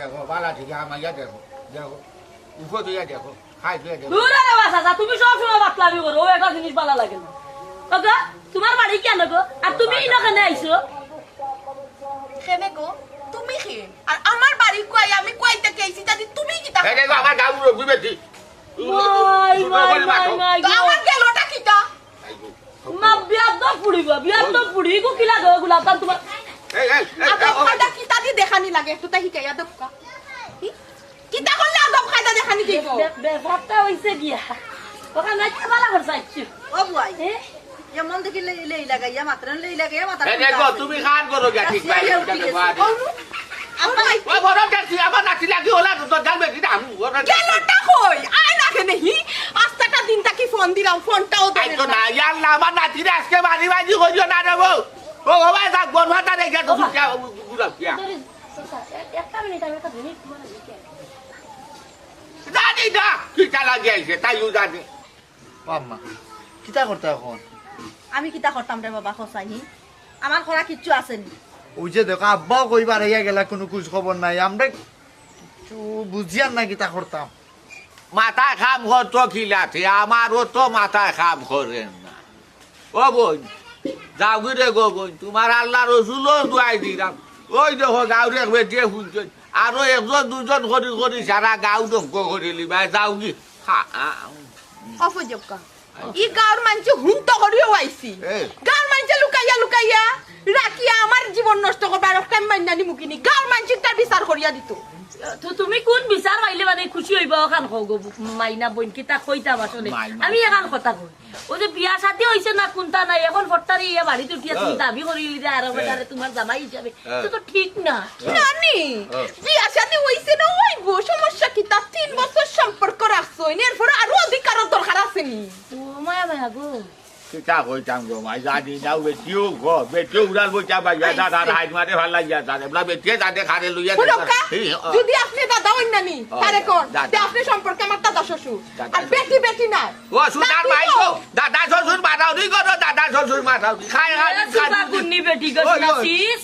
দেখো বালা থেকে আমার ইয়া দেখো দেখো উপর দিয়ে দেখো খাই দিয়ে দেখো দূরে রে বাসা তুমি সব সময় বাতলামি করো ও একটা জিনিস ভালো লাগে না। কাকা তোমার বাড়ি কেন গো আর তুমি ইনো কেন আইছো? কেনে গো? তুমি কি? আর আমার বাড়ি কই? আমি কইতে কেছি যদি তুমি কি তা দেখো আমার গাউ রবি বেটি মাই মাই মাই মাই তো আমার গেলটা কিটা মা বিয়ার তো পুড়িব বিয়ার পুড়ি গো কি লাগে গোলাপ তোমার এই এই এই, দি দেখানি লাগে একটু তাই শিকাই আদব কা? কিতা করলে আদব খায়দা দেখানি দিব ব্যাপারটা হইছে গিয়া ওখানে নাই ভালো করে চাইছি ও বুয়াই দেখি লেই লেই লাগাইয়া মাত্র লেই লাগাইয়া এই দেখো তুমি খান করো গা ঠিক পাই ওই বড় দেখছি নাতি লাগি হলা? তো জানবে কি দাম গেলটা কই? আয় না কেনে হি আস্তাটা দিন তাকি ফোন দিলাম ফোনটাও আই দেন তো না। ইয়াল্লা আমার নাতি আজকে বাড়ি বাড়ি কইও না রে বউ ও বাবা যা গোল ভাতা রেখে তো সুকিয়া গুলা কিয়া একটা মিনিট আমি কিতা করতে এখন? আমি কিতা করতাম রে বাবা খসাহি আমার খরা কিচ্ছু আসেনি ওই যে দেখো আব্বাও কইবার হইয়া গেলা কোনো খোঁজ খবর নাই। আমরা কিছু বুঝিয়ার না কিতা করতাম। মাথায় খাম করতো খিলাতে আমারও তো মাথায় খাম করেন না ও বোন যাও গিরে গো বোন তোমার আল্লাহ রসুলও দুয়াই দিলাম ওই দেখো গাউরে বেটিয়ে শুনছেন আরও একজন দুজন করি করি সারা গাউ ধ্বংস করে লিবাই যাও কি? অপজবকা ই গাঁর মানছে হুন্ত আইছি এই। গাঁর মানছে লুকাইয়া লুকাইয়া রাখিয়া আমার জীবন নষ্ট করবার আৰু মাইনানি মুকিনি। গাঁর মানছে তার বিচার করিয়া দিত। তো তুমি কোন বিচার পাইলে মানে খুশি হইব এখন কও গো মাইনা বোন কিতা কইতাম আসলে আমি এখান কথা কই ও যে বিয়া সাথে হইছে না কোনটা নাই এখন ফট্টারি ইয়া বাড়িতে উঠিয়া তুমি। দাবি করি যে আর বেটারে তোমার জামাই হিসাবে। তো তো ঠিক না। নানি হ্যাঁ। বিয়া শাদি হইছে না হইব সমস্যা কি তার তিন বছর সম্পর্ক রাখছো এরপরে আরও অধিকারের দরকার আছে নি ও মায়া মায়া গো কিতা কইতাম গো মাই জানি না বেটিও গো বেটিও উড়াল বইটা বাইয়া দাদা হাইট মারে ভালো লাগিয়া দাদা বলা বেটিয়ে দাদে খারে লইয়া। যদি আপনি দাদা হইন নানি তারে কোন দাদা। তে আপনি সম্পর্কে আমার দাদা শ্বশুর আর বেটি বেটি না ও সুনার ভাই গো দাদা শ্বশুর মাথাও নি করো দাদা শ্বশুর মাথাও নি খাই খাই সুপা গুন্নি বেটি গো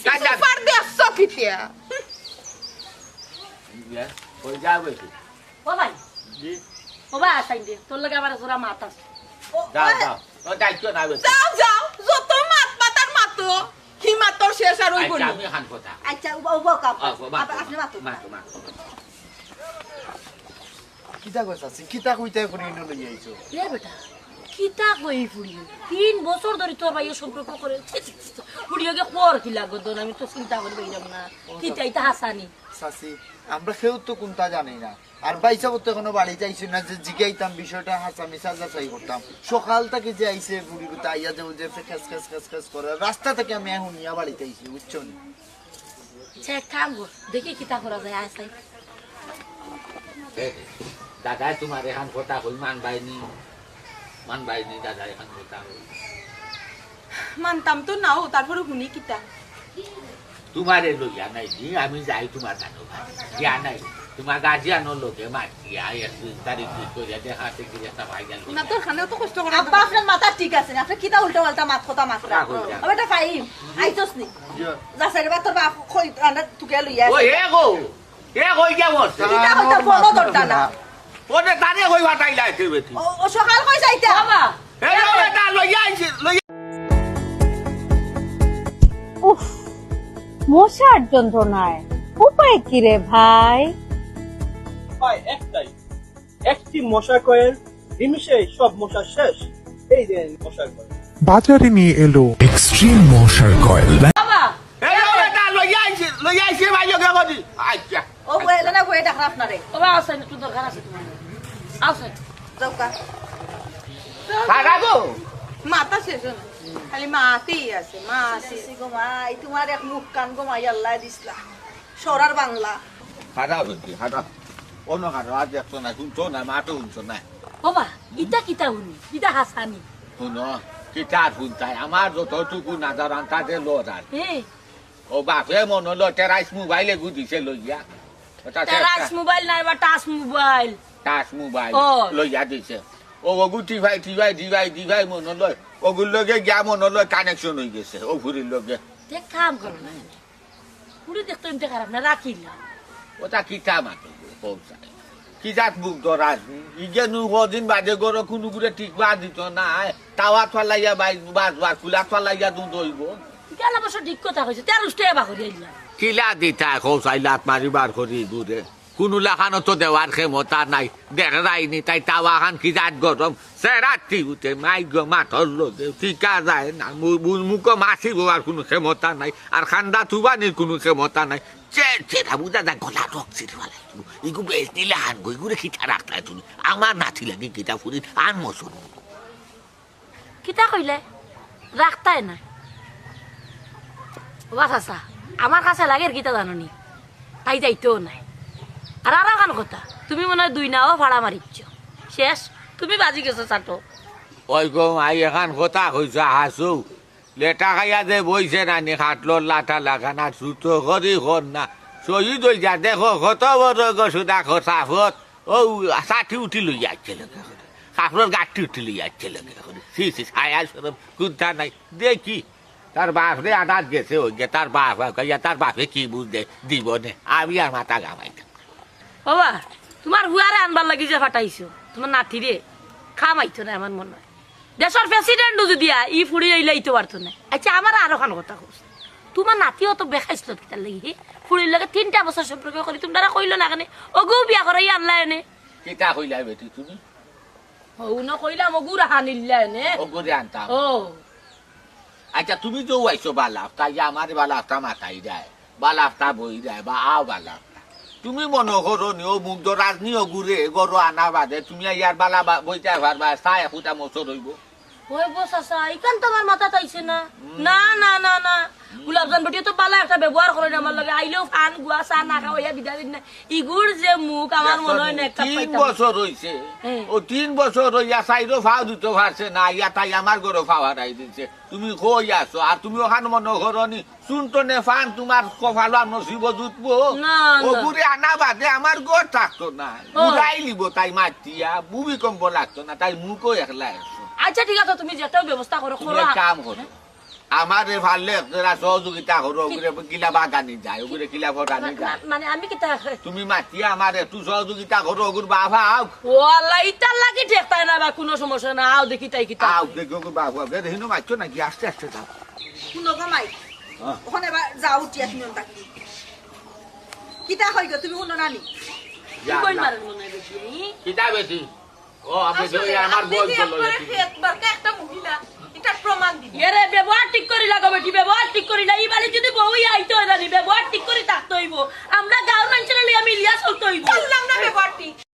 দাদা সুপার দিয়ে সকিতিয়া ওই যাবে ও ভাই। ও ভাই আসাই দে তোর লগে আমার জোড়া মাত আছে। যাও যাও ও দায়িত্ব না যাও যাও যত মাত মাতার মাতো হিমাতর শেষ আর ওই আচ্ছা আমি খান কথা আচ্ছা উবা উবা কাপ আপনি মাতো মাতো, মাতো। কিতা কিতা কইতে করে ইনো লই আইছো এ বেটা কিতা কই ফুড়িও তিন বছর ধরে তোর ভাইয়ের সম্পর্ক করে ফুড়িওকে কর কি লাগো দন আমি তো চিন্তা করে বাইরাম না কিতা ইতা হাসানি সাসি আমরা কেউ তো কোনটা জানি না। আর বাইসা তো এখনও বাড়ি যাইছি না যে জিগাইতাম বিষয়টা হাসা মিশা যাচাই করতাম। সকাল থেকে যে আইসে বুড়ি বুড়ি আইয়া যে যে খেস খেস খেস খেস করে রাস্তা থেকে আমি এখন নিয়া বাড়িতে আইছি বুঝছ নি? দেখি কিতা করা যায় আসাই দাদা তোমার এখান কথা কই মান বাইনি মান বাইনি দাদা এখান কথা কই মানতাম তো নাও তারপরে শুনি কিতা। তোমারে লইয়া নাই জি আমি যাই তোমার জানো গিয়া নাই। তোমার গার্জিয়ানো লোকে মাতি আই একদিন তারিখ ঠিক করে দেখাতে কি একটা ভাই গেল না তোর খানেও তো কষ্ট করে আব্বা আপনার মাথা ঠিক আছে না? আপনি কিতা উল্টা পাল্টা মাত? কথা কইতা। ও বেটা ফাইম আইতস নি? যাসাইরে বা তোর বাপ কই আন্ডা তুকে লইয়া ও এ গো এ কই কেমন কিতা হইতা বড় দরটা না। ওরে তারে কই বাটাই লাইতে বেটি। ও ও সকাল কই যাইতা? বাবা এ বেটা লইয়া আইছি লইয়া উফ। মশার যন্ত্রণায়। উপায় কি রে ভাই? উপায় একটাই। একটি মশা কয়েল নিমিষে সব মশা শেষ। এই যে মশার কয়েল বাজারে নিয়ে এলো এক্সট্রিম মশার কয়েল। বাবা! এ লো বেটা লইয়া আইছি লইয়া আইছি ভাই কে বলি আচ্ছা। ও না একটু দরকার আছে তোমার গো মাথা শেষ না। খালি মাতেই আছে মা আছে গো মাই তোমার এক মুখ কান গো মাই আল্লাহ দিছলা সরার বাংলা। খারা বেটি খারা অন্য খারা আজ একশো না শুনছো না মাতো শুনছো না? বাবা ইতা কিতা শুনি? ইতা হাসানি শুনো কিতা শুনতাই? আমার যতটুকু নাজারান লড়ার হে। ও বাপে মনে হলো টেরাইস মোবাইলে গুদিছে লইয়া। টাচ মোবাইল নাই বা টাচ মোবাইল। Touch mobile. লইয়া দিছে। ওগু টিভাই টিভাই ডিভাই ডিভাই মনে লয় ওগুর লগে গিয়া মনে লয় কানেকশন হয়ে গেছে ও ঘুরির লগে দেখ কাম করো না পুরি দেখতো এমনি খারাপ না রাখিলাম ওটা কিতা মাতো পৌঁছায় কি জাত মুখ ধরাস ইগে নু কদিন বাদে গরো কোনো করে টিকবা দিত না তাওয়া ফালাইয়া বাই বাস বাস কুলা ফালাইয়া দুধ হইব কেন বছর ঠিক কথা কইছে তেরো টাকা বাকরি আইলা কিলা দিতা কৌশাই লাত মারিবার করি ঘুরে কোনো লাখানো তো দেওয়ার ক্ষমতা নাই। দেখাইনি তাই তাওয়া খান কি জাত গরম? সে রাত্রি উঠে মাই গো মাথর টিকা যায় না। মুখ মাছি আর কোনো ক্ষমতা নাই, আর খান্দা থুবানির কোনো ক্ষমতা নাই। গলা তুমি আমার আন কিতা বাস আসা আমার কাছে লাগে কিতা জাননি? তাই যাইতেও নাই। আর আর কান কথা, তুমি মনে হয় দুই নাও ভাড়া মারিচ্ছ। শেষ, তুমি বাজি গেছো চাটো। ওই গো আই এখান কথা কইছে হাসু লেটা খাইয়া যে বইছে না নি খাটলোর লাটা লাগানা সুতো করি কর না। শহীদ হই যা, দেখো, কত বড় গছু দেখো সাফত ও ষাঠি উঠি লই যাচ্ছে লোকে কাপড়ের গাঠি উঠি লই যাচ্ছে লোকে সি সি, ছায়া সরম কুন্তা নাই। দেখি তার বাপ রে আদাত গেছে ওই যে তার বাপ তার বাপে কি বুঝ দে দিব নে আমি আর মাথা গামাইতাম বাবা তোমার হুয়ারে আনবার লাগি যে ফাটাইছো। তোমার নাতি রে খামাইতো না আমার মনে হয়। দেশের প্রেসিডেন্ট যদি ই ফুড়ি আইলে ইতো পারতো না। আচ্ছা আমার আরও খান কথা কইছ। তোমার নাতিও তো বেখাইছিল কিতার লাগি ফুড়ির লাগে তিনটা বছর সম্পর্ক করি তোমরা কইলো না কেন? ওগু বিয়া করাই আনলা এনে। কিতা কইলা বেটি তুমি? ও না কইলাম ওগু রাহা নিল্লা এনে। ও করে আনতাম ও। আচ্ছা তুমি তো আইছো বালাফতা যে আমার বালাফতা মাথায় দেয় বালাফতা বই দেয় বা আও বালাফতা। তুমি মনে করো নিও ও মুগ্ধ রাজনীয় ঘুরে গরো আনা বাদে, তুমি ইয়ার বালা বইতে পারবা চাই ফুটা মতো রইব ওই বস আসা ইকান তোমার মাথা তাইছে না? না না না না। গুলাবজান বেটি তো পালা একটা ব্যবহার করে না আমার লগে। আইলেও ফান গুয়া চা না খাওয়া বিদা দিন না ইগুর যে মুখ আমার মনে হয় না তিন বছর হইছে। ও তিন বছর হইয়া চাইরো ফাও দিতে পারছে না ইয়া তাই আমার গরো ফাওয়ারাই দিছে। তুমি কই আছো আর তুমি ওখান মনে করো নি শুনতো নে ফান তোমার কপালো আর নসিব জুতবো। ও। ঘুরে আনা বাদে আমার গর থাকতো না। উড়াই লিব তাই মাতিয়া ভূমিকম্প লাগতো না তাই মুখও একলা আচ্ছা ঠিক আছে তুমি যেটাও ব্যবস্থা করো করো কাম করো আমার ভাললে আপনারা সহযোগিতা করো ওগুলো কিলা বাগানি যায় ওগুলো কিলা ভরানি না- যায়। মানে আমি কিতা তুমি মাতিয়া আমার একটু সহযোগিতা করো ওগুর বাবা আও। ও আল্লাহ ইটার লাগি ঠেকতাই না বা কোনো সমস্যা না আও দেখি তাই কিতা আও দেখো ওগুর বাবা দেখো মারছো নাকি? আস্তে আস্তে যাও। শুনো গো মাই হ্যাঁ। ওখানে যাও উঠিয়া শুনো তাকি কিতা হয় গো তুমি শুনো নানি কি কই মারেন মনে বেশি, কিতা বেশি? ও এই আমার বল চলো একটা মহিলা। এটা প্রমাণ দিব। এরে ব্যবহার ঠিক করি লাগো বেটি ব্যবহার ঠিক করি না। ইবারে যদি বউই আইতো জানি ব্যবহার ঠিক করি থাকতে হইব আমরা গাঁওর মানুষের লিয়া মিলিয়া চলতে হইব করলাম না ব্যবহার ঠিক।